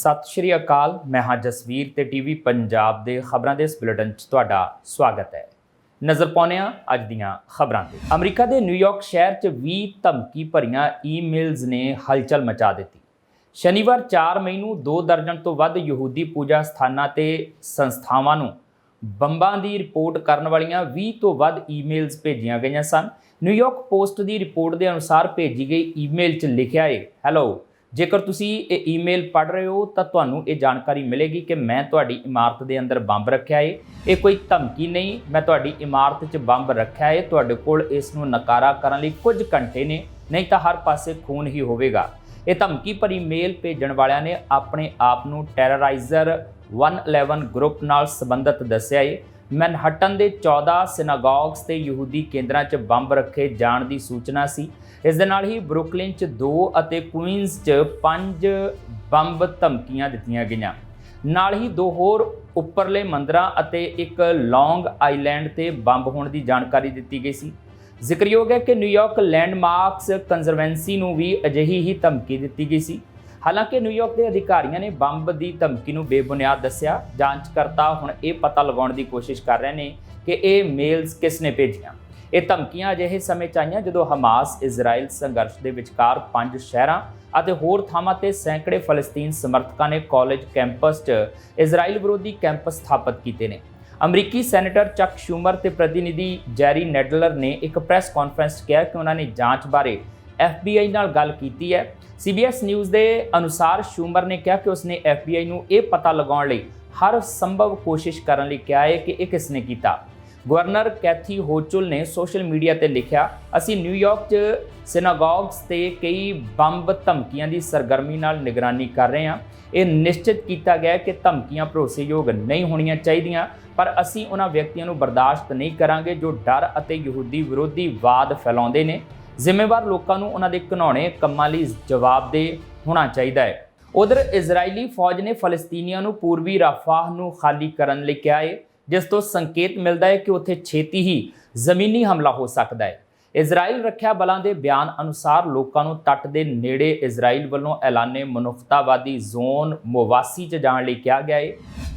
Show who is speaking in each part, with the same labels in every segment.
Speaker 1: ਸਤਿ ਸ਼੍ਰੀ ਅਕਾਲ, ਮੈਂ ਹਾਂ ਜਸਵੀਰ ਤੇ ਟੀਵੀ ਪੰਜਾਬ ਦੇ ਖਬਰਾਂ ਦੇ ਇਸ ਬੁਲੇਟਿਨ 'ਚ ਤੁਹਾਡਾ ਸਵਾਗਤ ਹੈ। ਨਜ਼ਰ ਪਾਉਂਦੇ ਹਾਂ ਅੱਜ ਦੀਆਂ ਖਬਰਾਂ ਤੇ। ਅਮਰੀਕਾ ਦੇ ਨਿਊਯਾਰਕ ਸ਼ਹਿਰ 'ਚ 20 ਧਮਕੀ ਭਰੀਆਂ ਈਮੇਲਸ ਨੇ ਹਲਚਲ ਮਚਾ ਦਿੱਤੀ। ਸ਼ਨੀਵਾਰ 4 ਮਈ ਨੂੰ 2 ਦਰਜਨ ਤੋਂ ਵੱਧ ਯਹੂਦੀ ਪੂਜਾ ਸਥਾਨਾਂ ਤੇ ਸੰਸਥਾਵਾਂ ਨੂੰ ਬੰਬਾਂ ਦੀ ਰਿਪੋਰਟ ਕਰਨ ਵਾਲੀਆਂ 20 ਤੋਂ ਵੱਧ ਈਮੇਲਸ ਭੇਜੀਆਂ ਗਈਆਂ ਸਨ। ਨਿਊਯਾਰਕ ਪੋਸਟ ਦੀ ਰਿਪੋਰਟ ਦੇ ਅਨੁਸਾਰ ਭੇਜੀ ਗਈ ਈਮੇਲ 'ਚ ਲਿਖਿਆ ਹੈ ਹੈਲੋ ਜੇਕਰ ਤੁਸੀਂ ਇਹ ਈਮੇਲ ਪੜ੍ਹ ਰਹੇ ਹੋ, ਤਾਂ ਤੁਹਾਨੂੰ ਇਹ ਜਾਣਕਾਰੀ ਮਿਲੇਗੀ ਕਿ ਮੈਂ ਤੁਹਾਡੀ ਇਮਾਰਤ ਦੇ ਅੰਦਰ ਬੰਬ ਰੱਖਿਆ ਏ। ਇਹ ਕੋਈ ਧਮਕੀ ਨਹੀਂ, ਮੈਂ ਤੁਹਾਡੀ ਇਮਾਰਤ 'ਚ ਬੰਬ ਰੱਖਿਆ ਏ। ਤੁਹਾਡੇ ਕੋਲ ਇਸ ਨੂੰ ਨਕਾਰਾ ਕਰਨ ਲਈ ਕੁਝ ਘੰਟੇ ਨੇ, ਨਹੀਂ ਤਾਂ ਹਰ ਪਾਸੇ ਖੂਨ ਹੀ ਹੋਵੇਗਾ। ਇਹ ਧਮਕੀ ਭਰੀ ਮੇਲ ਭੇਜਣ ਵਾਲਿਆਂ ਨੇ ਆਪਣੇ ਆਪ ਨੂੰ ਟੈਰਰਾਈਜ਼ਰ 111 ਗਰੁੱਪ ਨਾਲ ਸੰਬੰਧਿਤ ਦੱਸਿਆ ਏ। ਮੈਨਹਟਨ ਦੇ 14 ਸਿਨਾਗੋਗਸ ਤੇ ਯਹੂਦੀ ਕੇਂਦਰਾਂ 'ਚ ਬੰਬ ਰੱਖੇ ਜਾਣ ਦੀ ਸੂਚਨਾ ਸੀ। ਇਸ ਦੇ ਨਾਲ ਹੀ ਬਰੁਕਲਿਨ 'ਚ 2 ਅਤੇ ਕੁਈਨਜ਼ 'ਚ 5 ਬੰਬ ਧਮਕੀਆਂ ਦਿੱਤੀਆਂ ਗਈਆਂ। ਨਾਲ ਹੀ ਦੋ ਹੋਰ ਉੱਪਰਲੇ ਮੰਦਰਾਂ ਅਤੇ ਇੱਕ ਲੌਂਗ ਆਈਲੈਂਡ ਤੇ ਬੰਬ ਹੋਣ ਦੀ ਜਾਣਕਾਰੀ ਦਿੱਤੀ ਗਈ ਸੀ। ਜ਼ਿਕਰਯੋਗ ਹੈ ਕਿ ਨਿਊਯਾਰਕ ਲੈਂਡਮਾਰਕਸ ਕੰਜ਼ਰਵੈਂਸੀ ਨੂੰ ਵੀ ਅਜਿਹੀ ਹੀ ਧਮਕੀ ਦਿੱਤੀ ਗਈ ਸੀ। ਹਾਲਾਂਕਿ ਨਿਊਯਾਰਕ ਦੇ ਅਧਿਕਾਰੀਆਂ ਨੇ ਬੰਬ ਦੀ ਧਮਕੀ ਨੂੰ ਬੇਬੁਨਿਆਦ ਦੱਸਿਆ। ਜਾਂਚਕਰਤਾ ਹੁਣ ਇਹ ਪਤਾ ਲਗਾਉਣ ਦੀ ਕੋਸ਼ਿਸ਼ ਕਰ ਰਹੇ ਨੇ ਕਿ ਇਹ ਮੇਲਸ ਕਿਸ ਨੇ ਭੇਜੀਆਂ। ਇਹ ਧਮਕੀਆਂ ਅਜਿਹੇ ਸਮੇਂ 'ਚ ਆਈਆਂ ਜਦੋਂ ਹਮਾਸ ਇਜ਼ਰਾਈਲ ਸੰਘਰਸ਼ ਦੇ ਵਿਚਕਾਰ ਪੰਜ ਸ਼ਹਿਰਾਂ ਅਤੇ ਹੋਰ ਥਾਵਾਂ ਤੇ ਸੈਂਕੜੇ ਫਲਸਤੀਨ ਸਮਰਥਕਾਂ ਨੇ ਕਾਲਜ ਕੈਂਪਸ 'ਚ ਇਜ਼ਰਾਈਲ ਵਿਰੋਧੀ ਕੈਂਪਸ ਸਥਾਪਿਤ ਕੀਤੇ ਨੇ। ਅਮਰੀਕੀ ਸੈਨੇਟਰ ਚੱਕ ਸ਼ੂਮਰ ਤੇ ਪ੍ਰਤੀਨਿਧੀ ਜੈਰੀ ਨੈਡਲਰ ਨੇ ਇੱਕ ਪ੍ਰੈਸ ਕਾਨਫਰੰਸ 'ਚ ਕਿਹਾ ਕਿ ਉਹਨਾਂ ਨੇ ਜਾਂਚ ਬਾਰੇ FBI ਨਾਲ ਗੱਲ ਕੀਤੀ ਹੈ। CBS ਨਿਊਜ਼ ਦੇ ਅਨੁਸਾਰ ਸ਼ੂਮਰ ਨੇ ਕਿਹਾ ਕਿ ਉਸਨੇ FBI ਨੂੰ ਇਹ ਪਤਾ ਲਗਾਉਣ ਲਈ ਹਰ ਸੰਭਵ ਕੋਸ਼ਿਸ਼ ਕਰਨ ਲਈ ਕਿਹਾ ਹੈ ਕਿ ਇਹ ਕਿਸ ਨੇ ਕੀਤਾ। ਗਵਰਨਰ ਕੈਥੀ ਹੋਚੁਲ ਨੇ ਸੋਸ਼ਲ ਮੀਡੀਆ ਤੇ ਲਿਖਿਆ, ਅਸੀਂ ਨਿਊਯਾਰਕ 'ਚ ਸਿਨਾਗੋਗਸ ਤੇ ਕਈ ਬੰਬ ਧਮਕੀਆਂ ਦੀ ਸਰਗਰਮੀ ਨਾਲ ਨਿਗਰਾਨੀ ਕਰ ਰਹੇ ਹਾਂ। ਇਹ ਨਿਸ਼ਚਿਤ ਕੀਤਾ ਗਿਆ ਕਿ ਧਮਕੀਆਂ ਭਰੋਸੇਯੋਗ ਨਹੀਂ ਹੋਣੀਆਂ ਚਾਹੀਦੀਆਂ, ਪਰ ਅਸੀਂ ਉਹਨਾਂ ਵਿਅਕਤੀਆਂ ਨੂੰ ਬਰਦਾਸ਼ਤ ਨਹੀਂ ਕਰਾਂਗੇ ਜੋ ਡਰ ਅਤੇ ਯਹੂਦੀ ਵਿਰੋਧੀ ਵਾਦ ਫੈਲਾਉਂਦੇ ਨੇ। ਜ਼ਿੰਮੇਵਾਰ ਲੋਕਾਂ ਨੂੰ ਉਹਨਾਂ ਦੇ ਘਿਨਾਉਣੇ ਕੰਮਾਂ ਲਈ ਜਵਾਬਦੇਹ ਹੋਣਾ ਚਾਹੀਦਾ ਹੈ। ਉਧਰ ਇਜ਼ਰਾਈਲੀ ਫੌਜ ਨੇ ਫਲਸਤੀਨੀਆਂ ਨੂੰ ਪੂਰਬੀ ਰਾਫਾਹ ਨੂੰ ਖਾਲੀ ਕਰਨ ਲਈ ਕਿਹਾ ਹੈ, ਜਿਸ ਤੋਂ ਸੰਕੇਤ ਮਿਲਦਾ ਹੈ ਕਿ ਉੱਥੇ ਛੇਤੀ ਹੀ ਜ਼ਮੀਨੀ ਹਮਲਾ ਹੋ ਸਕਦਾ ਹੈ। ਇਜ਼ਰਾਈਲ ਰੱਖਿਆ ਬਲਾਂ ਦੇ ਬਿਆਨ ਅਨੁਸਾਰ ਲੋਕਾਂ ਨੂੰ ਤੱਟ ਦੇ ਨੇੜੇ ਇਜ਼ਰਾਈਲ ਵੱਲੋਂ ਐਲਾਨੇ ਮਨੁੱਖਤਾਵਾਦੀ ਜ਼ੋਨ ਮੋਵਾਸੀ 'ਚ ਜਾਣ ਲਈ ਕਿਹਾ ਗਿਆ ਹੈ।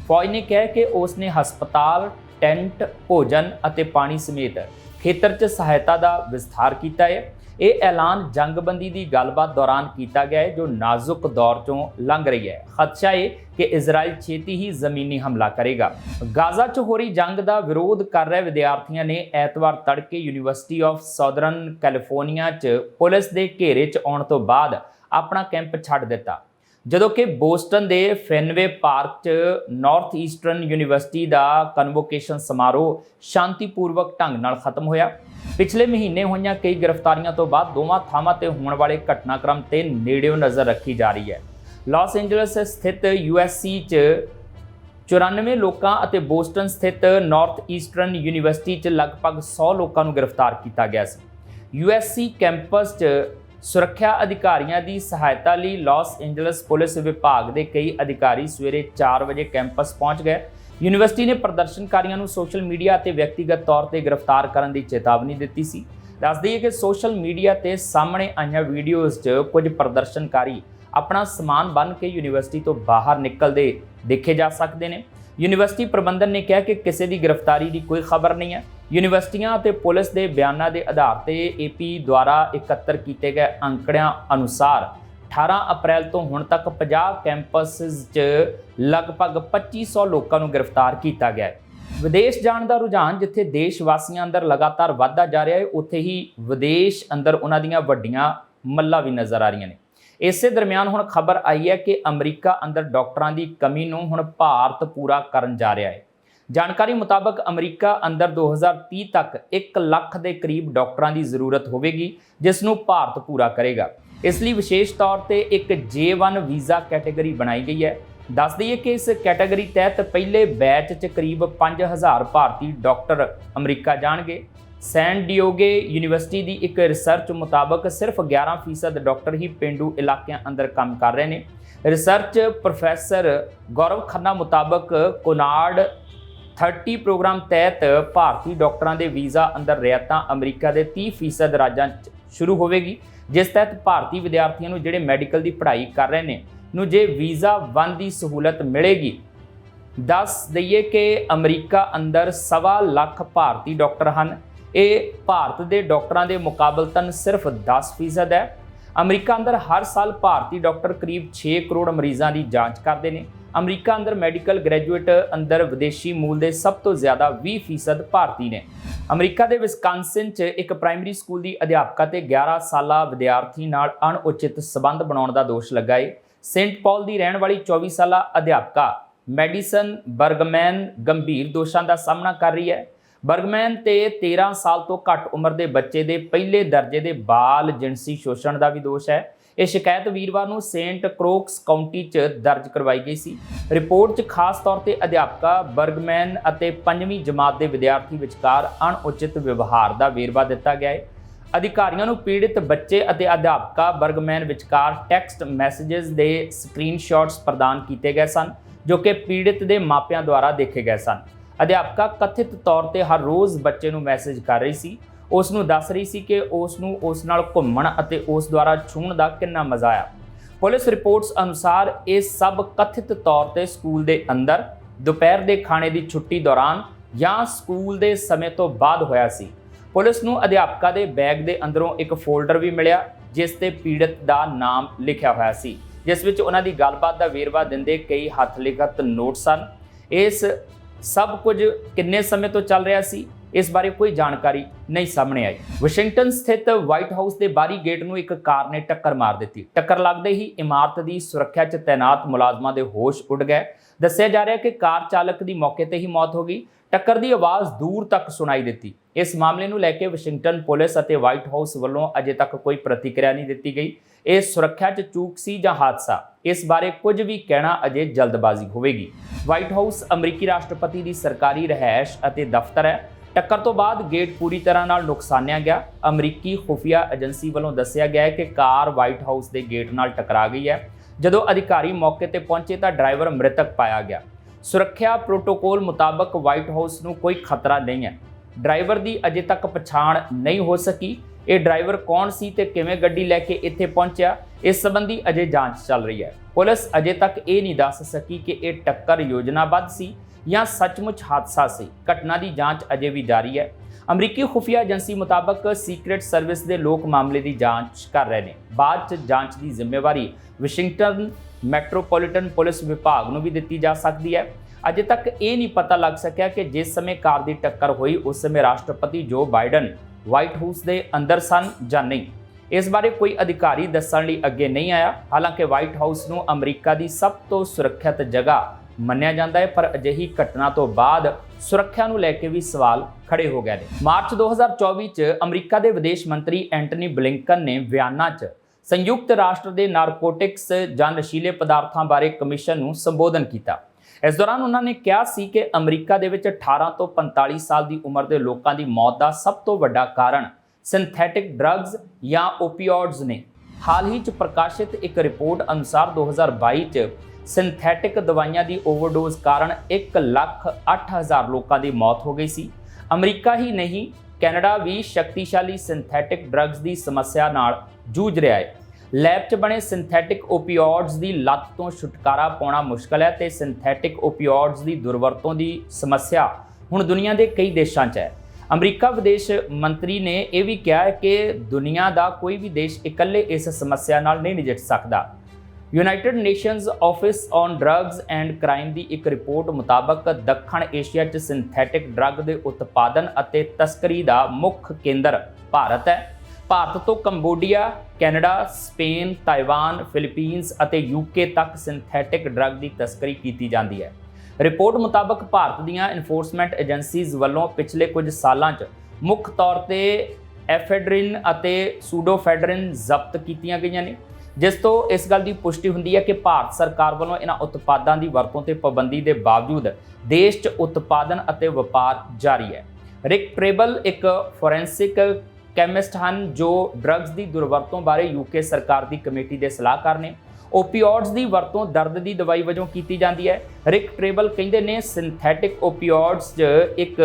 Speaker 1: ਫੌਜ ਨੇ ਕਿਹਾ ਕਿ ਉਸ ਨੇ ਹਸਪਤਾਲ, ਟੈਂਟ, ਭੋਜਨ ਅਤੇ ਪਾਣੀ ਸਮੇਤ ਖੇਤਰ 'ਚ ਸਹਾਇਤਾ ਦਾ ਵਿਸਥਾਰ ਕੀਤਾ ਹੈ। ਇਹ ਐਲਾਨ ਜੰਗਬੰਦੀ ਦੀ ਗੱਲਬਾਤ ਦੌਰਾਨ ਕੀਤਾ ਗਿਆ ਹੈ, ਜੋ ਨਾਜ਼ੁਕ ਦੌਰ ਚੋਂ ਲੰਘ ਰਹੀ ਹੈ। ਖਦਸ਼ਾ ਹੈ ਕਿ ਇਜ਼ਰਾਈਲ ਛੇਤੀ ਹੀ ਜ਼ਮੀਨੀ ਹਮਲਾ ਕਰੇਗਾ। ਗਾਜ਼ਾ 'ਚ ਹੋ ਰਹੀ ਜੰਗ ਦਾ ਵਿਰੋਧ ਕਰ ਰਹੇ ਵਿਦਿਆਰਥੀਆਂ ਨੇ ਐਤਵਾਰ ਤੜਕੇ ਯੂਨੀਵਰਸਿਟੀ ਆਫ ਸਾਊਦਰਨ ਕੈਲੀਫੋਰਨੀਆ 'ਚ ਪੁਲਿਸ ਦੇ ਘੇਰੇ 'ਚ ਆਉਣ ਤੋਂ ਬਾਅਦ ਆਪਣਾ ਕੈਂਪ ਛੱਡ ਦਿੱਤਾ। ਜਦੋਂ ਕਿ ਬੋਸਟਨ ਦੇ ਫੈਨਵੇ ਪਾਰਕ 'ਚ ਨਾਰਥ ਈਸਟਰਨ ਯੂਨੀਵਰਸਿਟੀ ਦਾ ਕਨਵੋਕੇਸ਼ਨ ਸਮਾਰੋਹ ਸ਼ਾਂਤੀਪੂਰਵਕ ਢੰਗ ਨਾਲ ਖਤਮ ਹੋਇਆ। ਪਿਛਲੇ ਮਹੀਨੇ ਹੋਈਆਂ ਕਈ ਗ੍ਰਿਫਤਾਰੀਆਂ ਤੋਂ ਬਾਅਦ ਦੋਵਾਂ ਥਾਵਾਂ ਤੇ ਹੋਣ ਵਾਲੇ ਘਟਨਾਕ੍ਰਮ ਤੇ ਨੇੜਿਓਂ ਨਜ਼ਰ ਰੱਖੀ ਜਾ ਰਹੀ ਹੈ। ਲਾਸ ਐਂਜਲਸ ਸਥਿਤ ਯੂਐਸਸੀ 'ਚ 94 ਲੋਕਾਂ ਅਤੇ ਬੋਸਟਨ ਸਥਿਤ ਨਾਰਥ ਈਸਟਰਨ ਯੂਨੀਵਰਸਿਟੀ 'ਚ ਲਗਭਗ 100 ਲੋਕਾਂ ਨੂੰ ਗ੍ਰਿਫਤਾਰ ਕੀਤਾ ਗਿਆ ਸੀ। ਯੂਐਸਸੀ ਕੈਂਪਸ 'ਚ ਸੁਰੱਖਿਆ ਅਧਿਕਾਰੀਆਂ ਦੀ ਸਹਾਇਤਾ ਲਈ ਲਾਸ ਐਂਜਲਸ ਪੁਲਿਸ ਵਿਭਾਗ ਦੇ ਕਈ ਅਧਿਕਾਰੀ ਸਵੇਰੇ 4 ਵਜੇ ਕੈਂਪਸ ਪਹੁੰਚ ਗਏ। ਯੂਨੀਵਰਸਿਟੀ ਨੇ ਪ੍ਰਦਰਸ਼ਨਕਾਰੀਆਂ ਨੂੰ ਸੋਸ਼ਲ ਮੀਡੀਆ ਤੇ ਵਿਅਕਤੀਗਤ ਤੌਰ ਤੇ ਗ੍ਰਿਫਤਾਰ ਕਰਨ ਦੀ ਚੇਤਾਵਨੀ ਦਿੱਤੀ ਸੀ। ਦੱਸ ਦਈਏ ਕਿ ਸੋਸ਼ਲ ਮੀਡੀਆ ਤੇ ਸਾਹਮਣੇ ਆਈਆਂ ਵੀਡੀਓਜ਼ 'ਚ ਕੁਝ ਪ੍ਰਦਰਸ਼ਨਕਾਰੀ ਆਪਣਾ ਸਮਾਨ ਬੰਨ ਕੇ ਯੂਨੀਵਰਸਿਟੀ ਤੋਂ ਬਾਹਰ ਨਿਕਲਦੇ ਦੇਖੇ ਜਾ ਸਕਦੇ ਨੇ। ਯੂਨੀਵਰਸਿਟੀ ਪ੍ਰਬੰਧਨ ਨੇ ਕਿਹਾ ਕਿ ਕਿਸੇ ਦੀ ਗ੍ਰਿਫਤਾਰੀ ਦੀ ਕੋਈ ਖਬਰ ਨਹੀਂ ਹੈ। ਯੂਨੀਵਰਸਿਟੀਆਂ ਅਤੇ ਪੁਲਿਸ ਦੇ ਬਿਆਨਾਂ ਦੇ ਆਧਾਰ ਤੇ ਏਪੀ ਦੁਆਰਾ ਇਕੱਤਰ ਕੀਤੇ ਗਏ ਅੰਕੜਿਆਂ ਅਨੁਸਾਰ 18 ਅਪ੍ਰੈਲ ਤੋਂ ਹੁਣ ਤੱਕ 50 ਕੈਂਪਸਸ 'ਚ ਲਗਭਗ 2500 ਲੋਕਾਂ ਨੂੰ ਗ੍ਰਿਫਤਾਰ ਕੀਤਾ ਗਿਆ ਹੈ। ਵਿਦੇਸ਼ ਜਾਣ ਦਾ ਰੁਝਾਨ ਜਿੱਥੇ ਦੇਸ਼ ਵਾਸੀਆਂ ਅੰਦਰ ਲਗਾਤਾਰ ਵਧਦਾ ਜਾ ਰਿਹਾ ਹੈ, ਉੱਥੇ ਹੀ ਵਿਦੇਸ਼ ਅੰਦਰ ਉਹਨਾਂ ਦੀਆਂ ਵੱਡੀਆਂ ਮੱਲਾਂ ਵੀ ਨਜ਼ਰ ਆ ਰਹੀਆਂ ਨੇ। ਇਸੇ ਦਰਮਿਆਨ ਹੁਣ ਖਬਰ ਆਈ ਹੈ ਕਿ ਅਮਰੀਕਾ ਅੰਦਰ ਡਾਕਟਰਾਂ ਦੀ ਕਮੀ ਨੂੰ ਹੁਣ ਭਾਰਤ ਪੂਰਾ ਕਰਨ ਜਾ ਰਿਹਾ ਹੈ। ਜਾਣਕਾਰੀ ਮੁਤਾਬਕ ਅਮਰੀਕਾ ਅੰਦਰ 2030 ਤੱਕ 1 ਲੱਖ ਦੇ ਕਰੀਬ ਡਾਕਟਰਾਂ ਦੀ ਜ਼ਰੂਰਤ ਹੋਵੇਗੀ, ਜਿਸ ਨੂੰ ਭਾਰਤ ਪੂਰਾ ਕਰੇਗਾ। ਇਸ ਲਈ ਵਿਸ਼ੇਸ਼ ਤੌਰ ਤੇ ਇੱਕ J1 ਵੀਜ਼ਾ ਕੈਟਾਗਰੀ ਬਣਾਈ ਗਈ ਹੈ। ਦੱਸ ਦਈਏ ਕਿ ਇਸ ਕੈਟਾਗਰੀ ਤਹਿਤ ਪਹਿਲੇ ਬੈਚ 'ਚ ਕਰੀਬ 5000 ਭਾਰਤੀ ਡਾਕਟਰ ਅਮਰੀਕਾ ਜਾਣਗੇ। ਸੈਨ ਡਿਓਗੇ ਯੂਨੀਵਰਸਿਟੀ ਦੀ ਇੱਕ ਰਿਸਰਚ ਮੁਤਾਬਕ ਸਿਰਫ 11% ਡਾਕਟਰ ਹੀ ਪਿੰਡੂ ਇਲਾਕਿਆਂ ਅੰਦਰ ਕੰਮ ਕਰ ਰਹੇ ਨੇ। ਰਿਸਰਚ ਪ੍ਰੋਫੈਸਰ ਗੌਰਵ ਖੰਨਾ ਮੁਤਾਬਕ ਕੋਨਾਰਡ 30 ਪ੍ਰੋਗਰਾਮ ਤਹਿਤ ਭਾਰਤੀ ਡਾਕਟਰਾਂ ਦੇ ਵੀਜ਼ਾ ਅੰਦਰ ਰਿਆਇਤਾਂ ਅਮਰੀਕਾ ਦੇ 30% ਰਾਜਾਂ 'ਚ ਸ਼ੁਰੂ ਹੋਵੇਗੀ, ਜਿਸ ਤਹਿਤ ਭਾਰਤੀ ਵਿਦਿਆਰਥੀਆਂ ਨੂੰ ਜਿਹੜੇ ਮੈਡੀਕਲ ਦੀ ਪੜ੍ਹਾਈ ਕਰ ਰਹੇ ਨੇ, ਨੂੰ ਜੇ ਵੀਜ਼ਾ ਵੰਨ ਦੀ ਸਹੂਲਤ ਮਿਲੇਗੀ। ਦੱਸ ਦਈਏ ਕਿ ਅਮਰੀਕਾ ਅੰਦਰ ਸਵਾ ਲੱਖ ਭਾਰਤੀ ਡਾਕਟਰ ਹਨ। ਇਹ ਭਾਰਤ ਦੇ ਡਾਕਟਰਾਂ ਦੇ ਮੁਕਾਬਲਤਨ ਸਿਰਫ 10% ਹੈ। ਅਮਰੀਕਾ ਅੰਦਰ ਹਰ ਸਾਲ ਭਾਰਤੀ ਡਾਕਟਰ ਕਰੀਬ 6 ਕਰੋੜ ਮਰੀਜ਼ਾਂ ਦੀ ਜਾਂਚ ਕਰਦੇ ਨੇ। ਅਮਰੀਕਾ ਅੰਦਰ ਮੈਡੀਕਲ ਗ੍ਰੈਜੂਏਟ, ਅੰਦਰ ਵਿਦੇਸ਼ੀ ਮੂਲ ਦੇ ਸਭ ਤੋਂ ਜ਼ਿਆਦਾ 20% ਭਾਰਤੀ ਨੇ। ਅਮਰੀਕਾ ਦੇ ਵਿਸਕਾਂਸਿਨ 'ਚ ਇੱਕ ਪ੍ਰਾਇਮਰੀ ਸਕੂਲ ਦੀ ਅਧਿਆਪਕਾ ਤੇ 11 ਸਾਲਾ ਵਿਦਿਆਰਥੀ ਨਾਲ ਅਣਉਚਿਤ ਸਬੰਧ ਬਣਾਉਣ ਦਾ ਦੋਸ਼ ਲੱਗਾ ਏ ਸੇਂਟ ਪਾਲ ਦੀ ਰਹਿਣ ਵਾਲੀ 24 ਸਾਲਾ ਅਧਿਆਪਕਾ ਮੈਡੀਸਨ ਬਰਗਮੈਨ ਗੰਭੀਰ ਦੋਸ਼ਾਂ ਦਾ ਸਾਹਮਣਾ ਕਰ ਰਹੀ ਹੈ। ਬਰਗਮੈਨ ਤੇ 13 ਸਾਲ ਤੋਂ ਘੱਟ ਉਮਰ ਦੇ ਬੱਚੇ ਦੇ ਪਹਿਲੇ ਦਰਜੇ ਦੇ ਬਾਲ ਜਿਨਸੀ ਸ਼ੋਸ਼ਣ ਦਾ ਵੀ ਦੋਸ਼ ਹੈ। ਇਹ ਸ਼ਿਕਾਇਤ ਵੀਰਵਾਰ ਨੂੰ ਸੇਂਟ ਕ੍ਰੋਕਸ ਕਾਉਂਟੀ 'ਚ ਦਰਜ ਕਰਵਾਈ ਗਈ ਸੀ। ਰਿਪੋਰਟ 'ਚ ਖਾਸ ਤੌਰ ਤੇ ਅਧਿਆਪਕਾ ਬਰਗਮੈਨ ਅਤੇ ਪੰਜਵੀਂ ਜਮਾਤ ਦੇ ਵਿਦਿਆਰਥੀ ਵਿਚਕਾਰ ਅਣਉਚਿਤ ਵਿਵਹਾਰ ਦਾ ਵੇਰਵਾ ਦਿੱਤਾ ਗਿਆ ਹੈ। ਅਧਿਕਾਰੀਆਂ ਨੂੰ ਪੀੜਿਤ ਬੱਚੇ ਅਤੇ ਅਧਿਆਪਕਾ ਬਰਗਮੈਨ ਵਿਚਕਾਰ ਟੈਕਸਟ ਮੈਸੇजेस ਦੇ ਸਕਰੀਨਸ਼ਾਟਸ ਪ੍ਰਦਾਨ ਕੀਤੇ ਗਏ ਸਨ, ਜੋ ਕਿ ਪੀੜਿਤ ਦੇ ਮਾਪਿਆਂ ਦੁਆਰਾ ਦੇਖੇ ਗਏ ਸਨ। ਅਧਿਆਪਕਾ ਕਥਿਤ ਤੌਰ ਤੇ ਹਰ ਰੋਜ਼ ਬੱਚੇ ਨੂੰ ਮੈਸੇਜ ਕਰ ਰਹੀ ਸੀ। ਉਸ ਨੂੰ ਦੱਸ ਰਹੀ ਸੀ ਕਿ ਉਸ ਨੂੰ ਉਸ ਨਾਲ ਘੁੰਮਣ ਅਤੇ ਉਸ ਦੁਆਰਾ ਛੂਹਣ ਦਾ ਕਿੰਨਾ ਮਜ਼ਾ ਆਇਆ। ਪੁਲਿਸ ਰਿਪੋਰਟਸ ਅਨੁਸਾਰ ਇਹ ਸਭ ਕਥਿਤ ਤੌਰ ਤੇ ਸਕੂਲ ਦੇ ਅੰਦਰ, ਦੁਪਹਿਰ ਦੇ ਖਾਣੇ ਦੀ ਛੁੱਟੀ ਦੌਰਾਨ ਜਾਂ ਸਕੂਲ ਦੇ ਸਮੇਂ ਤੋਂ ਬਾਅਦ ਹੋਇਆ ਸੀ। ਪੁਲਿਸ ਨੂੰ ਅਧਿਆਪਕਾ ਦੇ ਬੈਗ ਦੇ ਅੰਦਰੋਂ ਇੱਕ ਫੋਲਡਰ ਵੀ ਮਿਲਿਆ, ਜਿਸ ਤੇ ਪੀੜਤ ਦਾ ਨਾਮ ਲਿਖਿਆ ਹੋਇਆ ਸੀ। ਜਿਸ ਵਿੱਚ ਉਹਨਾਂ ਦੀ ਗੱਲਬਾਤ ਦਾ ਵੇਰਵਾ ਦਿੰਦੇ ਕਈ ਹੱਥ ਲਿਖਤ ਨੋਟ ਸਨ। ਇਸ ਸਭ ਕੁਝ ਕਿੰਨੇ ਸਮੇਂ ਤੋਂ ਚੱਲ ਰਿਹਾ ਸੀ? ਇਸ ਬਾਰੇ ਕੋਈ ਜਾਣਕਾਰੀ ਨਹੀਂ ਸਾਹਮਣੇ ਆਈ। ਵਾਸ਼ਿੰਗਟਨ ਸਥਿਤ ਵਾਈਟ ਹਾਊਸ ਦੇ ਬਾਹਰੀ ਗੇਟ ਨੂੰ ਇੱਕ ਕਾਰ ਨੇ ਟੱਕਰ ਮਾਰ ਦਿੱਤੀ। ਟੱਕਰ ਲੱਗਦੇ ਹੀ ਇਮਾਰਤ ਦੀ ਸੁਰੱਖਿਆ 'ਚ ਤਾਇਨਾਤ ਮੁਲਾਜ਼ਮਾਂ ਦੇ ਹੋਸ਼ ਉੱਡ ਗਏ। ਦੱਸਿਆ ਜਾ ਰਿਹਾ ਕਿ ਕਾਰ ਚਾਲਕ ਦੀ ਮੌਕੇ ਤੇ ਹੀ ਮੌਤ ਹੋ ਗਈ। ਟੱਕਰ ਦੀ ਆਵਾਜ਼ ਦੂਰ ਤੱਕ ਸੁਣਾਈ ਦਿੱਤੀ। ਇਸ ਮਾਮਲੇ ਨੂੰ ਲੈ ਕੇ ਵਾਸ਼ਿੰਗਟਨ ਪੁਲਿਸ ਅਤੇ ਵਾਈਟ ਹਾਊਸ ਵੱਲੋਂ ਅਜੇ ਤੱਕ ਕੋਈ ਪ੍ਰਤੀਕਿਰਿਆ ਨਹੀਂ ਦਿੱਤੀ ਗਈ। ਇਹ ਸੁਰੱਖਿਆ 'ਚ ਚੂਕ ਸੀ ਜਾਂ ਹਾਦਸਾ? ਇਸ ਬਾਰੇ ਕੁਝ ਵੀ ਕਹਿਣਾ ਅਜੇ ਜਲਦਬਾਜ਼ੀ ਹੋਵੇਗੀ। ਵਾਈਟ ਹਾਊਸ ਅਮਰੀਕੀ ਰਾਸ਼ਟਰਪਤੀ ਦੀ ਸਰਕਾਰੀ ਰਹਿائش ਅਤੇ ਦਫ਼ਤਰ ਹੈ। ਟੱਕਰ ਤੋਂ ਬਾਅਦ ਗੇਟ ਪੂਰੀ ਤਰ੍ਹਾਂ ਨਾਲ ਨੁਕਸਾਨਿਆ ਗਿਆ। ਅਮਰੀਕੀ ਖੁਫੀਆ ਏਜੰਸੀ ਵੱਲੋਂ ਦੱਸਿਆ ਗਿਆ ਹੈ ਕਿ ਕਾਰ ਵਾਈਟ ਹਾਊਸ ਦੇ ਗੇਟ ਨਾਲ ਟਕਰਾ ਗਈ ਹੈ। ਜਦੋਂ ਅਧਿਕਾਰੀ ਮੌਕੇ ਤੇ ਪਹੁੰਚੇ ਤਾਂ ਡਰਾਈਵਰ ਮ੍ਰਿਤਕ ਪਾਇਆ ਗਿਆ। ਸੁਰੱਖਿਆ ਪ੍ਰੋਟੋਕੋਲ ਮੁਤਾਬਕ ਵਾਈਟ ਹਾਊਸ ਨੂੰ ਕੋਈ ਖਤਰਾ ਨਹੀਂ ਹੈ। ਡਰਾਈਵਰ ਦੀ ਅਜੇ ਤੱਕ ਪਛਾਣ ਨਹੀਂ ਹੋ ਸਕੀ। ਇਹ ਡਰਾਈਵਰ ਕੌਣ ਸੀ ਤੇ ਕਿਵੇਂ ਗੱਡੀ ਲੈ ਕੇ ਇੱਥੇ ਪਹੁੰਚਿਆ, ਇਸ ਸੰਬੰਧੀ ਅਜੇ ਜਾਂਚ ਚੱਲ ਰਹੀ ਹੈ। ਪੁਲਿਸ ਅਜੇ ਤੱਕ ਇਹ ਨਹੀਂ ਦੱਸ ਸਕੀ ਕਿ ਇਹ ਟੱਕਰ ਯੋਜਨਾਬੱਧ ਸੀ। ਜਾਂ ਸੱਚਮੁੱਚ ਹਾਦਸਾ ਸੀ। ਘਟਨਾ ਦੀ ਜਾਂਚ ਅਜੇ ਵੀ ਜਾਰੀ ਹੈ। ਅਮਰੀਕੀ ਖੁਫੀਆ ਏਜੰਸੀ ਮੁਤਾਬਕ ਸੀਕ੍ਰੀਟ ਸਰਵਿਸ ਦੇ ਲੋਕ ਮਾਮਲੇ ਦੀ ਜਾਂਚ ਕਰ ਰਹੇ ਨੇ। ਬਾਅਦ ਚ ਜਾਂਚ ਦੀ ਜ਼ਿੰਮੇਵਾਰੀ ਵਾਸ਼ਿੰਗਟਨ ਮੈਟਰੋਪੋਲੀਟਨ ਪੁਲਿਸ ਵਿਭਾਗ ਨੂੰ ਵੀ ਦਿੱਤੀ ਜਾ ਸਕਦੀ ਹੈ। ਅਜੇ ਤੱਕ ਇਹ ਨਹੀਂ ਪਤਾ ਲੱਗ ਸਕਿਆ ਕਿ ਜਿਸ ਸਮੇਂ ਕਾਰ ਦੀ ਟੱਕਰ ਹੋਈ, ਉਸ ਸਮੇਂ ਰਾਸ਼ਟਰਪਤੀ ਜੋ ਬਾਈਡਨ ਵਾਈਟ ਹਾਊਸ ਦੇ ਅੰਦਰ ਸਨ ਜਾਂ ਨਹੀਂ। ਇਸ ਬਾਰੇ ਕੋਈ ਅਧਿਕਾਰੀ ਦੱਸਣ ਲਈ ਅੱਗੇ ਨਹੀਂ ਆਇਆ। ਹਾਲਾਂਕਿ ਵਾਈਟ ਹਾਊਸ ਨੂੰ ਅਮਰੀਕਾ ਦੀ ਸਭ ਤੋਂ ਸੁਰੱਖਿਅਤ ਜਗ੍ਹਾ ਮੰਨਿਆ ਜਾਂਦਾ ਹੈ, ਪਰ ਅਜਿਹੀ ਘਟਨਾ ਤੋਂ ਬਾਅਦ ਸੁਰੱਖਿਆ ਨੂੰ ਲੈ ਕੇ ਵੀ ਸਵਾਲ ਖੜੇ ਹੋ ਗਏ ਨੇ। ਮਾਰਚ 2024 ਚ ਅਮਰੀਕਾ ਦੇ ਵਿਦੇਸ਼ ਮੰਤਰੀ ਐਂਟਨੀ ਬਲਿੰਕਨ ਨੇ ਵਿਆਨਾ 'ਚ ਸੰਯੁਕਤ ਰਾਸ਼ਟਰ ਦੇ ਨਾਰਕੋਟਿਕਸ ਜਾਂ ਨਸ਼ੀਲੇ ਪਦਾਰਥਾਂ ਬਾਰੇ ਕਮਿਸ਼ਨ ਨੂੰ ਸੰਬੋਧਨ ਕੀਤਾ। ਇਸ ਦੌਰਾਨ ਉਹਨਾਂ ਨੇ ਕਿਹਾ ਸੀ ਕਿ ਅਮਰੀਕਾ ਦੇ ਵਿੱਚ 18 ਤੋਂ 45 ਸਾਲ ਦੀ ਉਮਰ ਦੇ ਲੋਕਾਂ ਦੀ ਮੌਤ ਦਾ ਸਭ ਤੋਂ ਵੱਡਾ ਕਾਰਨ ਸਿੰਥੈਟਿਕ ਡਰੱਗਸ ਜਾਂ ਓਪੀਓਇਡਸ ਨੇ। ਹਾਲ ਹੀ ਚ ਪ੍ਰਕਾਸ਼ਿਤ ਇੱਕ ਰਿਪੋਰਟ ਅਨੁਸਾਰ 2022 ਚ ਸਿੰਥੈਟਿਕ ਦਵਾਈਆਂ ਦੀ ਓਵਰਡੋਜ਼ ਕਾਰਨ 1 ਲੱਖ 8000 ਲੋਕਾਂ ਦੀ ਮੌਤ ਹੋ ਗਈ ਸੀ। ਅਮਰੀਕਾ ਹੀ ਨਹੀਂ, ਕੈਨੇਡਾ ਵੀ ਸ਼ਕਤੀਸ਼ਾਲੀ ਸਿੰਥੈਟਿਕ ਡਰੱਗਸ ਦੀ ਸਮੱਸਿਆ ਨਾਲ ਜੂਝ ਰਿਹਾ ਹੈ। ਲੈਬ 'ਚ ਬਣੇ ਸਿੰਥੈਟਿਕ ਓਪੀਓਇਡਸ ਦੀ ਲੱਤ ਤੋਂ ਛੁਟਕਾਰਾ ਪਾਉਣਾ ਮੁਸ਼ਕਲ ਹੈ ਤੇ ਸਿੰਥੈਟਿਕ ਓਪੀਓਇਡਸ ਦੀ ਦੁਰਵਰਤੋਂ ਦੀ ਸਮੱਸਿਆ ਹੁਣ ਦੁਨੀਆ ਦੇ ਕਈ ਦੇਸ਼ਾਂ 'ਚ ਹੈ। ਅਮਰੀਕਾ ਵਿਦੇਸ਼ ਮੰਤਰੀ ਨੇ ਇਹ ਵੀ ਕਿਹਾ ਕਿ ਦੁਨੀਆ ਦਾ ਕੋਈ ਵੀ ਦੇਸ਼ ਇਕੱਲੇ ਇਸ ਸਮੱਸਿਆ ਨਾਲ ਨਹੀਂ ਨਜਿੱਠ ਸਕਦਾ। United Nations Office on Drugs and Crime ਦੀ ਇੱਕ ਰਿਪੋਰਟ ਮੁਤਾਬਕ ਦੱਖਣ ਏਸ਼ੀਆ 'ਚ ਸਿੰਥੈਟਿਕ ਡਰੱਗ ਦੇ ਉਤਪਾਦਨ ਅਤੇ ਤਸਕਰੀ ਦਾ ਮੁੱਖ ਕੇਂਦਰ ਭਾਰਤ ਹੈ। ਭਾਰਤ ਤੋਂ Cambodia, Canada, Spain Taiwan Philippines ਅਤੇ ਯੂਕੇ ਤੱਕ ਸਿੰਥੈਟਿਕ ਡਰੱਗ ਦੀ ਤਸਕਰੀ ਕੀਤੀ ਜਾਂਦੀ ਹੈ। ਰਿਪੋਰਟ ਮੁਤਾਬਕ ਭਾਰਤ ਦੀਆਂ ਇਨਫੋਰਸਮੈਂਟ ਏਜੰਸੀਜ਼ ਵੱਲੋਂ ਪਿਛਲੇ ਕੁਝ ਸਾਲਾਂ 'ਚ ਮੁੱਖ ਤੌਰ ਤੇ ਐਫੈਡਰਿਨ ਅਤੇ ਸੂਡੋਫੈਡਰਿਨ ਜ਼ਬਤ ਕੀਤੀਆਂ ਗਈਆਂ ਨੇ, ਜਿਸ ਤੋਂ ਇਸ ਗੱਲ ਦੀ ਪੁਸ਼ਟੀ ਹੁੰਦੀ ਹੈ ਕਿ ਭਾਰਤ ਸਰਕਾਰ ਵੱਲੋਂ ਇਹਨਾਂ ਉਤਪਾਦਾਂ ਦੀ ਵਰਤੋਂ ਤੇ ਪਾਬੰਦੀ ਦੇ ਬਾਵਜੂਦ ਦੇਸ਼ 'ਚ ਉਤਪਾਦਨ ਅਤੇ ਵਪਾਰ ਜਾਰੀ ਹੈ। ਰਿਕ ਪ੍ਰੇਬਲ ਇੱਕ ਫੋਰੈਂਸਿਕ ਕੈਮਿਸਟ ਹਨ ਜੋ ਡਰੱਗਸ ਦੀ ਦੁਰਵਰਤੋਂ ਬਾਰੇ ਯੂਕੇ ਸਰਕਾਰ ਦੀ ਕਮੇਟੀ ਦੇ ਸਲਾਹਕਾਰ ਨੇ। ਓਪੀਓਇਡਸ ਦੀ ਵਰਤੋਂ ਦਰਦ ਦੀ ਦਵਾਈ ਵਜੋਂ ਕੀਤੀ ਜਾਂਦੀ ਹੈ। ਰਿਕ ਪ੍ਰੇਬਲ ਕਹਿੰਦੇ ਨੇ ਸਿੰਥੈਟਿਕ ਓਪੀਓਇਡਸ 'ਚ ਇੱਕ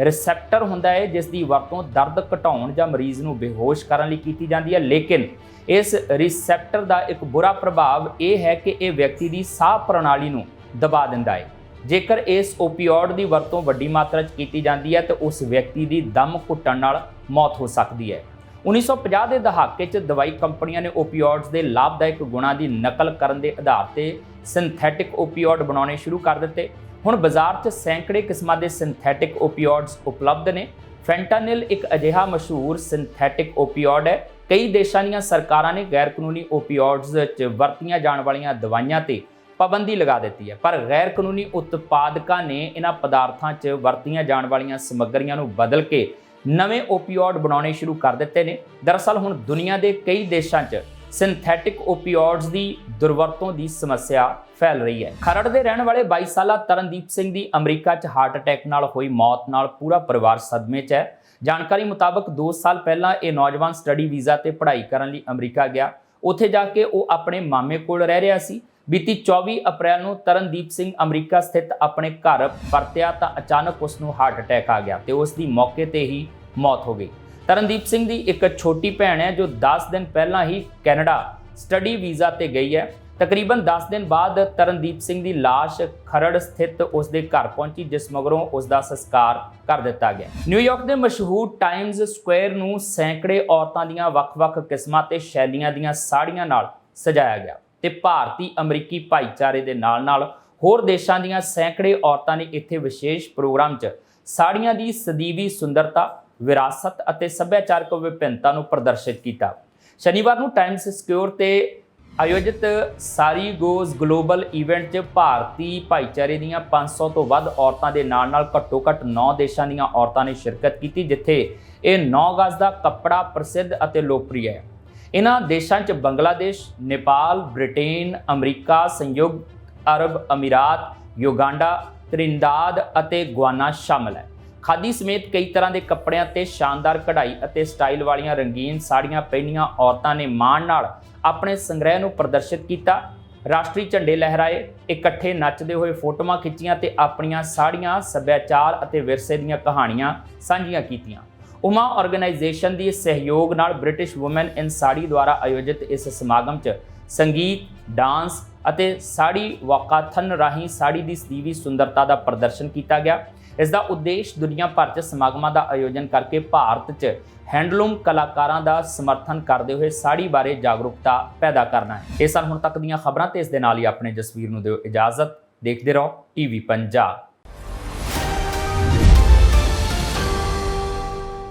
Speaker 1: ਰਿਸੈਪਟਰ ਹੁੰਦਾ ਹੈ, ਜਿਸ ਦੀ ਵਰਤੋਂ ਦਰਦ ਘਟਾਉਣ ਜਾਂ ਮਰੀਜ਼ ਨੂੰ ਬੇਹੋਸ਼ ਕਰਨ ਲਈ ਕੀਤੀ ਜਾਂਦੀ ਹੈ। ਲੇਕਿਨ ਇਸ ਰਿਸੈਪਟਰ ਦਾ ਇੱਕ ਬੁਰਾ ਪ੍ਰਭਾਵ ਇਹ ਹੈ ਕਿ ਇਹ ਵਿਅਕਤੀ ਦੀ ਸਾਹ ਪ੍ਰਣਾਲੀ ਨੂੰ ਦਬਾ ਦਿੰਦਾ ਹੈ। ਜੇਕਰ ਇਸ ਓਪੀਓਇਡ ਦੀ ਵਰਤੋਂ ਵੱਡੀ ਮਾਤਰਾ 'ਚ ਕੀਤੀ ਜਾਂਦੀ ਹੈ, ਤਾਂ ਉਸ ਵਿਅਕਤੀ ਦੀ ਦਮ ਘੁੱਟਣ ਨਾਲ ਮੌਤ ਹੋ ਸਕਦੀ ਹੈ। 1950 ਦੇ ਦਹਾਕੇ 'ਚ ਦਵਾਈ ਕੰਪਨੀਆਂ ਨੇ ਓਪੀਓਇਡਸ ਦੇ ਲਾਭਦਾਇਕ ਗੁਣਾਂ ਦੀ ਨਕਲ ਕਰਨ ਦੇ ਆਧਾਰ ਤੇ ਸਿੰਥੈਟਿਕ ਓਪੀਓਇਡ ਬਣਾਉਣੇ ਸ਼ੁਰੂ ਕਰ ਦਿੱਤੇ। ਹੁਣ ਬਾਜ਼ਾਰ 'ਚ ਸੈਂਕੜੇ ਕਿਸਮਾਂ ਦੇ ਸਿੰਥੈਟਿਕ ਓਪੀਓਇਡਸ ਉਪਲਬਧ ਨੇ। ਫੈਂਟਾਨਿਲ ਇੱਕ ਅਜਿਹਾ ਮਸ਼ਹੂਰ ਸਿੰਥੈਟਿਕ ਓਪੀਓਇਡ ਹੈ। ਕਈ ਦੇਸ਼ਾਂ ਦੀਆਂ ਸਰਕਾਰਾਂ ਨੇ ਗੈਰ ਕਾਨੂੰਨੀ ਓਪੀਓਇਡਸ 'ਚ ਵਰਤੀਆਂ ਜਾਣ ਵਾਲੀਆਂ ਦਵਾਈਆਂ ਤੇ ਪਾਬੰਦੀ ਲਗਾ ਦਿੱਤੀ ਹੈ। ਪਰ ਗੈਰ ਕਾਨੂੰਨੀ ਉਤਪਾਦਕਾਂ ਨੇ ਇਹਨਾਂ ਪਦਾਰਥਾਂ 'ਚ ਵਰਤੀਆਂ ਜਾਣ ਵਾਲੀਆਂ ਸਮੱਗਰੀਆਂ ਨੂੰ ਬਦਲ ਕੇ ਨਵੇਂ ਓਪੀਓਡ ਬਣਾਉਣੇ ਸ਼ੁਰੂ ਕਰ ਦਿੱਤੇ ਨੇ। ਦਰਅਸਲ ਹੁਣ ਦੁਨੀਆ ਦੇ ਕਈ ਦੇਸ਼ਾਂ 'ਚ ਸਿੰਥੈਟਿਕ ਓਪੀਓਇਡਸ ਦੀ ਦੁਰਵਰਤੋਂ ਦੀ ਸਮੱਸਿਆ ਫੈਲ ਰਹੀ ਹੈ। ਖਰੜ ਦੇ ਰਹਿਣ ਵਾਲੇ 22 ਸਾਲਾ ਤਰਨਦੀਪ ਸਿੰਘ ਦੀ ਅਮਰੀਕਾ 'ਚ ਹਾਰਟ ਅਟੈਕ ਨਾਲ ਹੋਈ ਮੌਤ ਨਾਲ ਪੂਰਾ ਪਰਿਵਾਰ ਸਦਮੇ 'ਚ ਹੈ। ਜਾਣਕਾਰੀ ਮੁਤਾਬਕ 2 ਸਾਲ ਪਹਿਲਾਂ ਇਹ ਨੌਜਵਾਨ ਸਟੱਡੀ ਵੀਜ਼ਾ ਤੇ ਪੜ੍ਹਾਈ ਕਰਨ ਲਈ ਅਮਰੀਕਾ ਗਿਆ। ਉੱਥੇ ਜਾ ਕੇ ਉਹ ਆਪਣੇ ਮਾਮੇ ਕੋਲ ਰਹਿ ਰਿਹਾ ਸੀ। ਬੀਤੀ 24 ਅਪ੍ਰੈਲ ਨੂੰ ਤਰਨਦੀਪ ਸਿੰਘ ਅਮਰੀਕਾ ਸਥਿਤ ਆਪਣੇ ਘਰ ਪਰਤਿਆ ਤਾਂ ਅਚਾਨਕ ਉਸ ਨੂੰ ਹਾਰਟ ਅਟੈਕ ਆ ਗਿਆ ਤੇ ਉਸ ਦੀ ਮੌਕੇ ਤੇ ਹੀ ਮੌਤ ਹੋ ਗਈ। ਤਰਨਦੀਪ ਸਿੰਘ ਦੀ ਇੱਕ ਛੋਟੀ ਭੈਣ ਹੈ ਜੋ 10 ਦਿਨ ਪਹਿਲਾਂ ਹੀ ਕੈਨੇਡਾ ਸਟੱਡੀ ਵੀਜ਼ਾ ਤੇ ਗਈ ਹੈ। ਤਕਰੀਬਨ 10 ਦਿਨ ਬਾਅਦ ਤਰਨਦੀਪ ਸਿੰਘ ਦੀ ਲਾਸ਼ ਖਰੜ ਸਥਿਤ ਉਸ ਦੇ ਘਰ ਪਹੁੰਚੀ, ਜਿਸ ਮਗਰੋਂ ਉਸ ਦਾ ਸੰਸਕਾਰ ਕਰ ਦਿੱਤਾ ਗਿਆ। ਨਿਊਯਾਰਕ ਦੇ ਮਸ਼ਹੂਰ ਟਾਈਮਜ਼ ਸਕੁਅਰ ਨੂੰ ਸੈਂਕੜੇ ਔਰਤਾਂ ਦੀਆਂ ਵੱਖ-ਵੱਖ ਕਿਸਮਾਂ ਤੇ ਸ਼ੈਲੀਆਂ ਦੀਆਂ ਸਾੜੀਆਂ ਨਾਲ ਸਜਾਇਆ ਗਿਆ ਤੇ ਭਾਰਤੀ ਅਮਰੀਕੀ ਭਾਈਚਾਰੇ ਦੇ ਨਾਲ-ਨਾਲ ਹੋਰ ਦੇਸ਼ਾਂ ਦੀਆਂ ਸੈਂਕੜੇ ਔਰਤਾਂ ਨੇ ਇੱਥੇ ਵਿਸ਼ੇਸ਼ ਪ੍ਰੋਗਰਾਮ 'ਚ ਸਾੜੀਆਂ ਦੀ ਸਦੀਵੀ ਸੁੰਦਰਤਾ ਵਿਰਾਸਤ ਅਤੇ ਸੱਭਿਆਚਾਰਕ ਵਿਭਿੰਨਤਾ ਨੂੰ ਪ੍ਰਦਰਸ਼ਿਤ ਕੀਤਾ। ਸ਼ਨੀਵਾਰ ਨੂੰ ਟਾਈਮਸ ਸਕੁਅਰ ਤੇ ਆਯੋਜਿਤ ਸਾਰੀ ਗੋਜ਼ ਗਲੋਬਲ ਇਵੈਂਟ 'ਚ ਭਾਰਤੀ ਭਾਈਚਾਰੇ ਦੀਆਂ 500 ਤੋਂ ਵੱਧ ਔਰਤਾਂ ਦੇ ਨਾਲ-ਨਾਲ ਘੱਟੋ-ਘੱਟ 9 ਦੇਸ਼ਾਂ ਦੀਆਂ ਔਰਤਾਂ ਨੇ ਸ਼ਿਰਕਤ ਕੀਤੀ, ਜਿੱਥੇ ਇਹ 9 ਗਜ਼ ਦਾ ਕੱਪੜਾ ਪ੍ਰਸਿੱਧ ਅਤੇ ਲੋਕਪ੍ਰਿਯ ਹੈ। ਇਹਨਾਂ ਦੇਸ਼ਾਂ 'ਚ ਬੰਗਲਾਦੇਸ਼, ਨੇਪਾਲ, ਬ੍ਰਿਟੇਨ, ਅਮਰੀਕਾ, ਸੰਯੁਕਤ ਅਰਬ ਅਮੀਰਾਤ, ਯੁਗਾਂਡਾ, ਤ੍ਰਿੰਦਾਦ ਅਤੇ ਗੁਆਨਾ ਸ਼ਾਮਲ ਹੈ। ਖਾਦੀ ਸਮੇਤ ਕਈ ਤਰ੍ਹਾਂ ਦੇ ਕੱਪੜਿਆਂ ਤੇ ਸ਼ਾਨਦਾਰ ਕਢਾਈ ਅਤੇ ਸਟਾਈਲ ਵਾਲੀਆਂ ਰੰਗੀਨ ਸਾੜੀਆਂ ਪਹਿਨੀਆਂ ਔਰਤਾਂ ਨੇ ਮਾਣ ਨਾਲ ਆਪਣੇ ਸੰਗ੍ਰਹਿ ਨੂੰ ਪ੍ਰਦਰਸ਼ਿਤ ਕੀਤਾ। ਰਾਸ਼ਟਰੀ ਝੰਡੇ ਲਹਿਰਾਏ, ਇਕੱਠੇ ਨੱਚਦੇ ਹੋਏ ਫੋਟੋਆਂ ਖਿੱਚੀਆਂ ਤੇ ਆਪਣੀਆਂ ਸਾੜੀਆਂ, ਸੱਭਿਆਚਾਰ ਅਤੇ ਵਿਰਸੇ ਦੀਆਂ ਕਹਾਣੀਆਂ ਸਾਂਝੀਆਂ ਕੀਤੀਆਂ। ਉਮਾ ਆਰਗੇਨਾਈਜੇਸ਼ਨ ਦੀ ਸਹਿਯੋਗ ਨਾਲ ਬ੍ਰਿਟਿਸ਼ ਔਮਨ ਇਨ ਸਾੜੀ ਦੁਆਰਾ ਆਯੋਜਿਤ ਇਸ ਸਮਾਗਮ 'ਚ ਸੰਗੀਤ, ਡਾਂਸ ਅਤੇ ਸਾੜੀ ਵਾਕਾਥਨ ਰਾਹੀਂ ਸਾੜੀ ਦੀ ਸਦੀਵੀ ਸੁੰਦਰਤਾ ਦਾ ਪ੍ਰਦਰਸ਼ਨ ਕੀਤਾ ਗਿਆ। ਇਸ ਦਾ ਉਦੇਸ਼ ਦੁਨੀਆ ਭਰ 'ਚ ਸਮਾਗਮਾਂ ਦਾ ਆਯੋਜਨ ਕਰਕੇ ਭਾਰਤ 'ਚ ਹੈਂਡਲੂਮ ਕਲਾਕਾਰਾਂ ਦਾ ਸਮਰਥਨ ਕਰਦੇ ਹੋਏ ਸਾੜੀ ਬਾਰੇ ਜਾਗਰੂਕਤਾ ਪੈਦਾ ਕਰਨਾ ਹੈ। ਇਹ ਸਨ ਹੁਣ ਤੱਕ ਦੀਆਂ ਖਬਰਾਂ ਤੇ ਇਸ ਦੇ ਨਾਲ ਹੀ ਆਪਣੇ ਜਸਵੀਰ ਨੂੰ ਦਿਓ ਇਜਾਜ਼ਤ। ਦੇਖਦੇ ਰਹੋ ਟੀਵੀ ਪੰਜਾਬ।